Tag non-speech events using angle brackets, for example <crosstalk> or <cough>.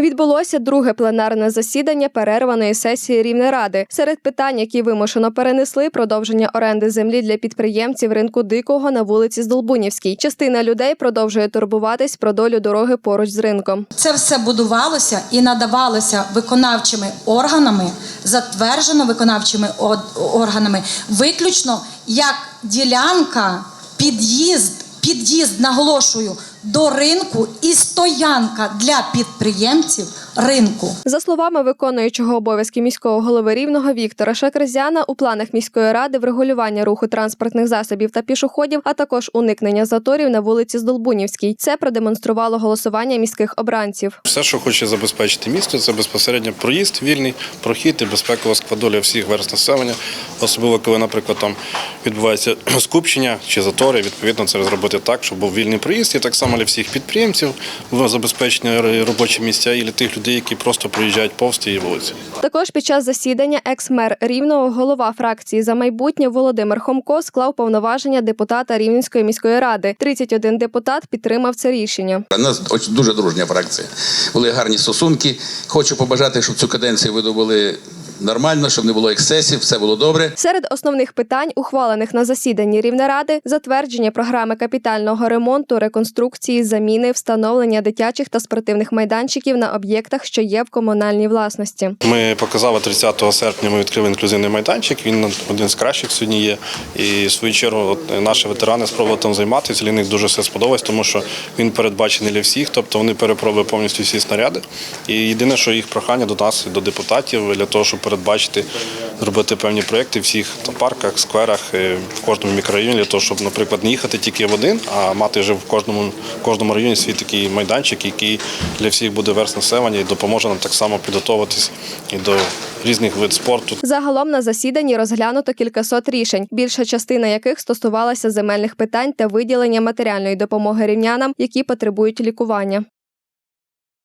Відбулося друге пленарне засідання перерваної сесії Рівнеради. Серед питань, які вимушено перенесли, продовження оренди землі для підприємців ринку дикого на вулиці Здолбунівській. Частина людей продовжує турбуватись про долю дороги поруч з ринком. Це все будувалося і надавалося виконавчими органами, затверджено виконавчими органами, виключно як ділянка, під'їзд, під'їзд, наголошую, до ринку і стоянка для підприємців ринку. За словами виконуючого обов'язки міського голови рівного Віктора Шакризяна, у планах міської ради врегулювання руху транспортних засобів та пішоходів, а також уникнення заторів на вулиці Здолбунівській. Це продемонструвало голосування міських обранців. Все, що хоче забезпечити місто, це безпосередньо проїзд, вільний прохід і безпекова складоля всіх верст населення, особливо коли, наприклад, там відбувається <clears throat> скупчення чи затори. Відповідно, це зробити так, щоб був вільний проїзд, і так само для всіх підприємців було забезпечення робочі місця і для тих людей, які просто проїжджають повз цієї вулиці. Також під час засідання екс-мер Рівного, голова фракції за майбутнє Володимир Хомко склав повноваження депутата Рівненської міської ради. 31 депутат підтримав це рішення. У нас дуже дружня фракція. Були гарні стосунки. Хочу побажати, щоб цю каденцію ви добули нормально, щоб не було ексцесів, все було добре. Серед основних питань, ухвалених на засіданні Рівнеради, затвердження програми капітального ремонту, реконструкції, заміни, встановлення дитячих та спортивних майданчиків на об'єктах, що є в комунальній власності. Ми показали 30 серпня. Ми відкрили інклюзивний майданчик. Він один з кращих сьогодні є. І в свою чергу наші ветерани спробували там займатися. Для них дуже все сподобалось, тому що він передбачений для всіх. Тобто вони перепробували повністю всі снаряди. І єдине, що їх прохання до нас, до депутатів, для того, щоб передбачити, зробити певні проекти в всіх там, парках, скверах, е, в кожному мікрорайоні, для того, щоб, наприклад, не їхати тільки в один, а мати вже в кожному, в кожному районі свій такий майданчик, який для всіх буде верст населення і допоможе нам так само підготуватись і до різних видів спорту. Загалом на засіданні розглянуто кількасот рішень, більша частина яких стосувалася земельних питань та виділення матеріальної допомоги рівнянам, які потребують лікування.